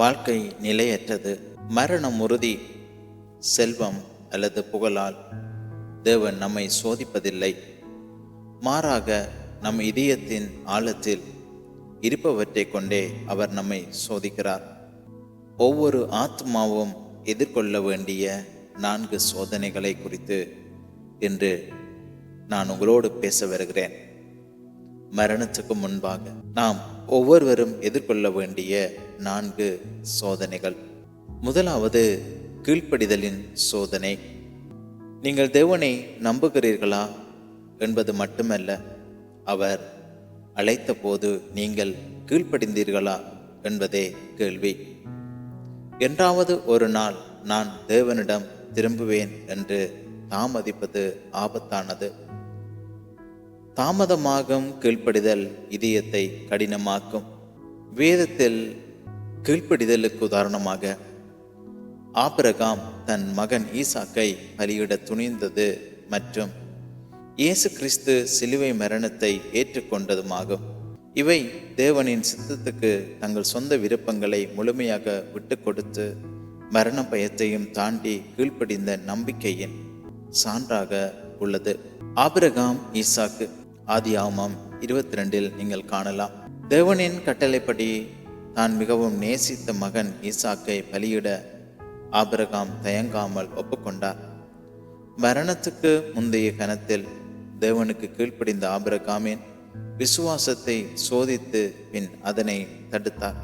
வாழ்க்கை நிலையற்றது. மரணம் உறுதி செல்வம் அல்லது புகழால் தேவன் நம்மை சோதிப்பதில்லை. மாறாக நம் இதயத்தின் ஆழத்தில் இருப்பவற்றை கொண்டே அவர் நம்மை சோதிக்கிறார். ஒவ்வொரு ஆத்மாவும் எதிர்கொள்ள வேண்டிய நான்கு சோதனைகளை குறித்து இன்று நான் உங்களோடு பேச வருகிறேன். மரணத்துக்கு முன்பாக நாம் ஒவ்வொருவரும் எதிர்கொள்ள வேண்டிய நான்கு சோதனைகள். முதலாவது கீழ்ப்படிதலின் சோதனை. நீங்கள் தேவனை நம்புகிறீர்களா என்பது மட்டுமல்ல அவர் அழைத்த போது நீங்கள் கீழ்ப்படிந்தீர்களா என்பதே கேள்வி. என்றாவது ஒரு நாள் நான் தேவனிடம் திரும்புவேன் என்று தாமதிப்பது ஆபத்தானது. தாமதமாகும் கீழ்ப்படிதல் இதயத்தை கடினமாக்கும். வேதத்தில் கீழ்ப்படிதலுக்கு உதாரணமாக ஆபிரகாம் தன் மகன் ஈசாக்கை பலியிட துணிந்தது மற்றும் இயேசு கிறிஸ்து சிலுவை மரணத்தை ஏற்றுக்கொண்டதுமாகும். இவை தேவனின் சித்தத்துக்கு தங்கள் சொந்த விருப்பங்களை முழுமையாக விட்டு கொடுத்து மரண பயத்தையும் தாண்டி கீழ்ப்படிந்த நம்பிக்கையின் சான்றாக உள்ளது. ஆபிரகாம் ஈசாக்கு ஆதி ஆமாம் இருபத்தி ரெண்டில் நீங்கள் காணலாம். தேவனின் கட்டளைப்படி தான் மிகவும் நேசித்த மகன் ஈசாக்கை பலியிட ஆபிரகாம் தயங்காமல் ஒப்புக்கொண்டார். மரணத்துக்கு முந்தைய கணத்தில் தேவனுக்கு கீழ்ப்படிந்த ஆபிரகாமின் விசுவாசத்தை சோதித்து பின் அதனை தடுத்தார்.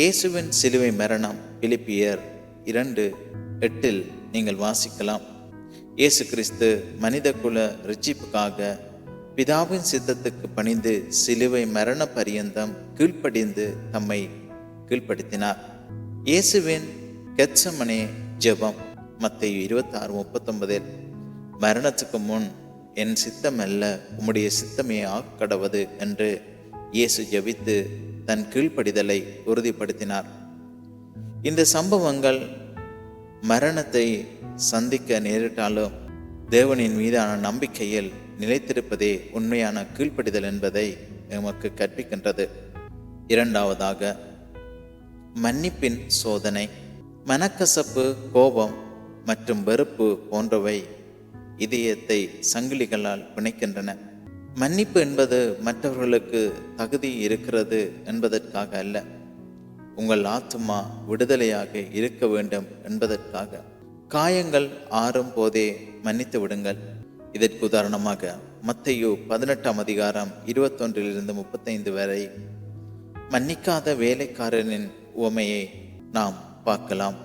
இயேசுவின் சிலுவை மரணம் பிலிப்பியர் இரண்டு எட்டில் நீங்கள் வாசிக்கலாம். இயேசு கிறிஸ்து மனித குல ரிச்சிப்புக்காக பிதாவின் சித்தத்துக்கு பணிந்து சிலுவை மரண பரியந்தம் கீழ்ப்படிந்து தம்மை கீழ்ப்படுத்தினார். இயேசுவின் கெச்சமனே ஜெபம் மத்திய இருபத்தாறு முப்பத்தொன்பதில் மரணத்துக்கு முன் என் சித்தம் அல்ல உம்முடைய சித்தமே ஆக்கடவது என்று இயேசு ஜெபித்து தன் கீழ்ப்படிதலை உறுதிப்படுத்தினார். இந்த சம்பவங்கள் மரணத்தை சந்திக்க நேரிட்டாலும் தேவனின் மீதான நம்பிக்கையில் நிலைத்திருப்பதே உண்மையான கீழ்ப்படிதல் என்பதை எமக்கு கற்பிக்கின்றது. இரண்டாவதாக மன்னிப்பின் சோதனை மனக்கசப்பு கோபம் மற்றும் வெறுப்பு போன்றவை இதயத்தை சங்கிலிகளால் பிணைக்கின்றன. மன்னிப்பு என்பது மற்றவர்களுக்கு தகுதி இருக்கிறது என்பதற்காக அல்ல. உங்கள் ஆத்துமா விடுதலையாக இருக்க வேண்டும் என்பதற்காக. காயங்கள் ஆறும் போதே மன்னித்து விடுங்கள். இதற்கு உதாரணமாக மத்தையோ பதினெட்டாம் அதிகாரம் இருபத்தொன்றிலிருந்து முப்பத்தைந்து வரை மன்னிக்காத வேலைக்காரனின் உவமையை நாம் பார்க்கலாம்.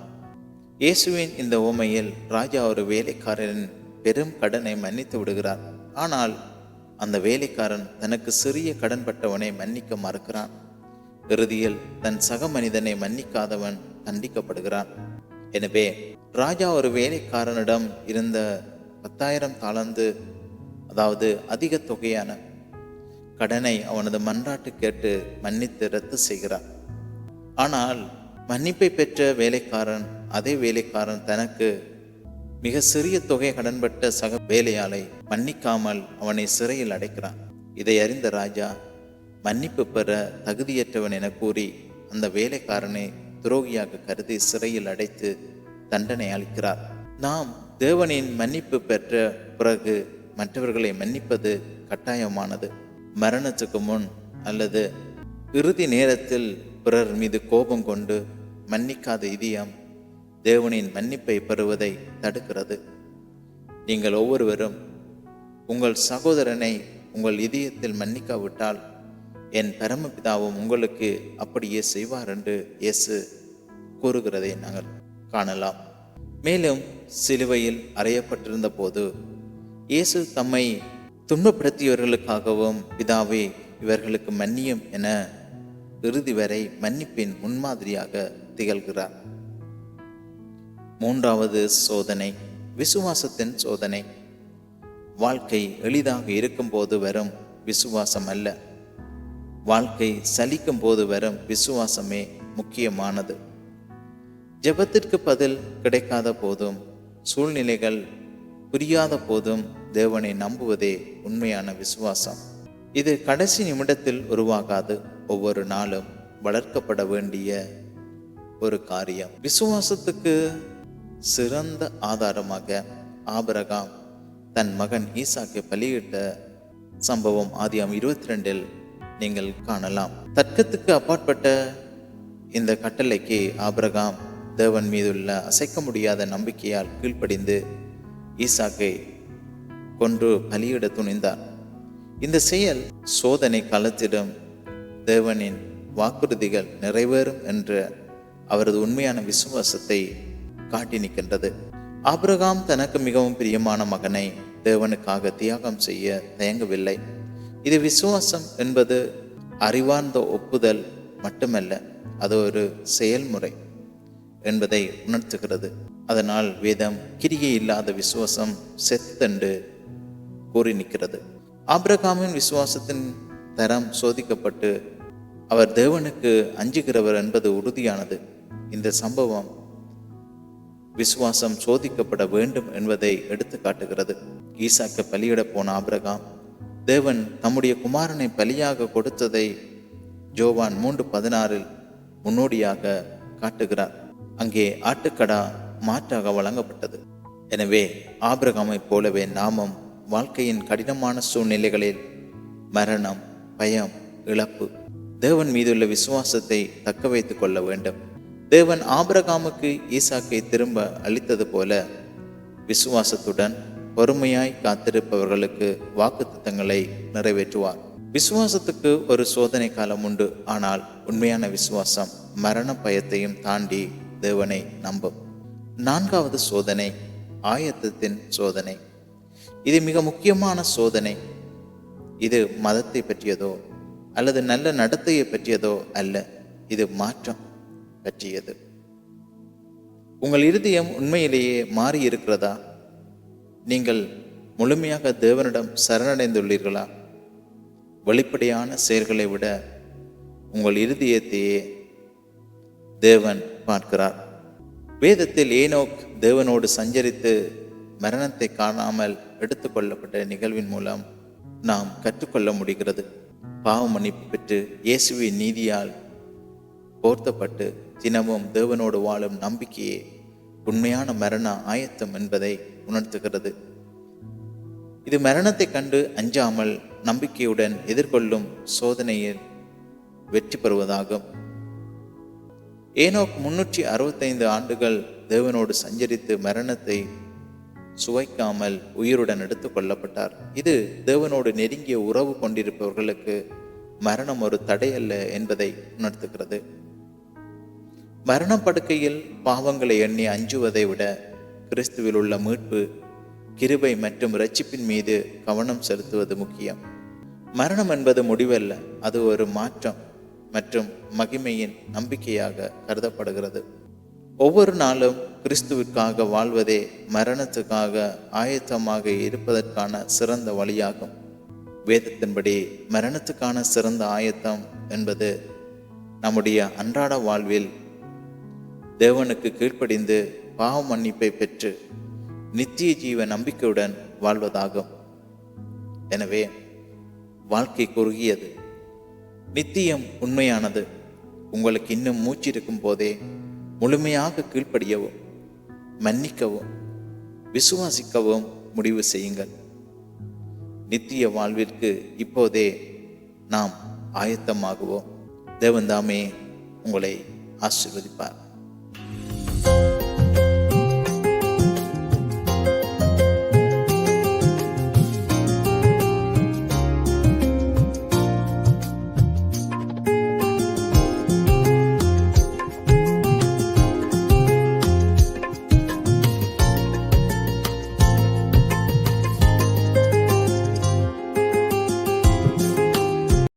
இயேசுவின் இந்த உவமையில் ராஜா ஒரு வேலைக்காரனின் பெரும் கடனை மன்னித்து விடுகிறார். ஆனால் அந்த வேலைக்காரன் தனக்கு சிறிய கடன்பட்டவனை மன்னிக்க மறுக்கிறான். இறுதியில் தன் சக மனிதனை மன்னிக்காதவன் தண்டிக்கப்படுகிறான். எனவே ராஜா ஒரு வேலைக்காரனிடம் இருந்த பத்தாயிரம் தாளந்து அதாவது அதிக தொகையான கடனை அவனது மன்றாட்டு கேட்டு மன்னித்து ரத்து செய்கிறான். ஆனால் மன்னிப்பை பெற்ற வேலைக்காரன் அதே வேலைக்காரன் தனக்கு மிக சிறிய தொகை கடன்பட்ட சக வேலையாளை மன்னிக்காமல் அவனை சிறையில் அடைக்கிறான். இதை அறிந்த ராஜா மன்னிப்பு பெற தகுதியற்றவன் என கூறி அந்த வேலைக்காரனை துரோகியாக கருதி சிறையில் அடைத்து தண்டனை அளிக்கிறார். நாம் தேவனின் மன்னிப்பு பெற்ற பிறகு மற்றவர்களை மன்னிப்பது கட்டாயமானது. மரணத்துக்கு முன் அல்லது இறுதி நேரத்தில் பிறர் மீது கோபம் கொண்டு மன்னிக்காத இதயம் தேவனின் மன்னிப்பை பெறுவதை தடுக்கிறது. நீங்கள் ஒவ்வொருவரும் உங்கள் சகோதரனை உங்கள் இதயத்தில் மன்னிக்காவிட்டால் என் பரமபிதாவும் உங்களுக்கு அப்படியே செய்வார் என்று இயேசு கூறுகிறதை நாங்கள் காணலாம். மேலும் சிலுவையில் அறையப்பட்டிருந்த போது இயேசு தம்மை துன்பப்படுத்தியவர்களுக்காகவும் பிதாவே இவர்களுக்கு மன்னியும் என இறுதி வரை மன்னிப்பின் முன்மாதிரியாக திகழ்கிறார். மூன்றாவது சோதனை விசுவாசத்தின் சோதனை. வாழ்க்கை எளிதாக இருக்கும்போது வரும் விசுவாசம் அல்ல. வாழ்க்கை சலிக்கும் போது வரும் விசுவாசமே முக்கியமானது. ஜெபத்திற்கு பதில் கிடைக்காத போதும் சூழ்நிலைகள் புரியாத போதும் தேவனை நம்புவதே உண்மையான விசுவாசம். இது கடைசி நிமிடத்தில் உருவாகாது. ஒவ்வொரு நாளும் வளர்க்கப்பட வேண்டிய ஒரு காரியம். விசுவாசத்துக்கு சிறந்த ஆதாரமாக ஆபரகாம் தன் மகன் ஈசாக்கை பலியிட்ட சம்பவம் ஆதியாம் இருபத்தி ரெண்டில் நீங்கள் காணலாம். தர்க்கத்துக்கு அப்பாற்பட்ட இந்த கட்டளைக்கு ஆபரகாம் தேவன் மீதுள்ள அசைக்க முடியாத நம்பிக்கையால் கீழ்ப்படிந்து ஈசாக்கை கொன்று பலியிட துணிந்தார் இந்த செயல் சோதனை களத்திடம் தேவனின் வாக்குறுதிகள் நிறைவேறும் என்ற அவரது உண்மையான விசுவாசத்தை காட்டி நிற்கின்றது. ஆபிரகாம் தனக்கு மிகவும் பிரியமான மகனை தேவனுக்காக தியாகம் செய்ய தயங்கவில்லை. இது விசுவாசம் என்பது அறிவார்ந்த ஒப்புதல் மட்டுமல்ல அது ஒரு செயல்முறை. என்பதை உணர்த்துகிறது. அதனால் வேதம் கிரியை இல்லாத விசுவாசம் செத்தென்று கூறி நிற்கிறது. ஆப்ரகாமின் விசுவாசத்தின் தரம் சோதிக்கப்பட்டு அவர் தேவனுக்கு அஞ்சுகிறவர் என்பது உறுதியானது. இந்த சம்பவம் விசுவாசம் சோதிக்கப்பட வேண்டும் என்பதை எடுத்து காட்டுகிறது. ஈசாக்கு பலியிட போன ஆபிரகாம் தேவன் தம்முடைய குமாரனை பலியாக கொடுத்ததை ஜோவான் மூன்று பதினாறில் முன்னோடியாக காட்டுகிறார். அங்கே ஆட்டுக்கடா மாற்றாக வழங்கப்பட்டது. எனவே ஆபிரகாமைப் போலவே நாமும் வாழ்க்கையின் கடினமான சூழ்நிலைகளில் மரணம் பயம் இழப்பு தேவன் மீதுள்ள விசுவாசத்தை தக்க வைத்துக் கொள்ள வேண்டும். தேவன் ஆபிரகாமுக்கு ஈசாக்கை திரும்ப அளித்தது போல விசுவாசத்துடன் பொறுமையாய் காத்திருப்பவர்களுக்கு வாக்குத்தத்தங்களை நிறைவேற்றுவார். விசுவாசத்துக்கு ஒரு சோதனை காலம் உண்டு. ஆனால் உண்மையான விசுவாசம் மரண பயத்தையும் தாண்டி தேவனை நம்பும். நான்காவது சோதனை ஆயத்தத்தின் சோதனை. இது மிக முக்கியமான சோதனை. இது மதத்தை பற்றியதோ அல்லது நல்ல நடத்தையை பற்றியதோ அல்ல இது மாற்றம் பற்றியது. உங்கள் இருதயம் உண்மையிலேயே மாறி இருக்கிறதா நீங்கள் முழுமையாக தேவனிடம் சரணடைந்துள்ளீர்களா? வெளிப்படையான செயல்களை விட உங்கள் இருதயத்தையே தேவன் பார்க்கிறார். வேதத்தில் ஏனோக் தேவனோடு சஞ்சரித்து மரணத்தை காணாமல் எடுத்துக்கொள்ளப்பட்ட நிகழ்வின் மூலம் நாம் கற்றுக்கொள்ள முடிகிறது. பாவ மன்னிப்பு பெற்று இயேசுவின் நீதியால் போர்த்தப்பட்டு தினமும் தேவனோடு வாழும் நம்பிக்கையே உண்மையான மரண ஆயத்தம் என்பதை உணர்த்துகிறது. இது மரணத்தை கண்டு அஞ்சாமல் நம்பிக்கையுடன் எதிர்கொள்ளும் சோதனையில் வெற்றி பெறுவதாகும். ஏனோக் முன்னூற்றி அறுபத்தைந்து ஆண்டுகள் தேவனோடு சஞ்சரித்து மரணத்தை சுவைக்காமல் உயிருடன் எடுத்துக் கொள்ளப்பட்டார். இது தேவனோடு நெருங்கிய உறவு கொண்டிருப்பவர்களுக்கு மரணம் ஒரு தடை அல்ல என்பதை உணர்த்துகிறது. மரணப்படுக்கையில் பாவங்களை எண்ணி அஞ்சுவதை விட கிறிஸ்துவில் உள்ள மீட்பு கிருபை மற்றும் இரட்சிப்பின் மீது கவனம் செலுத்துவது முக்கியம். மரணம் என்பது முடிவல்ல அது ஒரு மாற்றம். மற்றும் மகிமையின் நம்பிக்கையாக கருதப்படுகிறது. ஒவ்வொரு நாளும் கிறிஸ்துவிற்காக வாழ்வதே மரணத்துக்காக ஆயத்தமாக இருப்பதற்கான சிறந்த வழியாகும். வேதத்தின்படி மரணத்துக்கான சிறந்த ஆயத்தம் என்பது நம்முடைய அன்றாட வாழ்வில் தேவனுக்கு கீழ்ப்படிந்து பாவ மன்னிப்பை பெற்று நித்திய ஜீவ நம்பிக்கையுடன் வாழ்வதாகும். எனவே வாழ்க்கை குறுகியது. நித்தியம் உண்மையானது. உங்களுக்கு இன்னும் மூச்சு இருக்கும் போதே முழுமையாக கீழ்ப்படியவும் மன்னிக்கவும் விசுவாசிக்கவும் முடிவு செய்யுங்கள். நித்திய வாழ்விற்கு இப்போதே நாம் ஆயத்தமாகுவோம். தேவன் தாமே உங்களை ஆசீர்வதிப்பார்.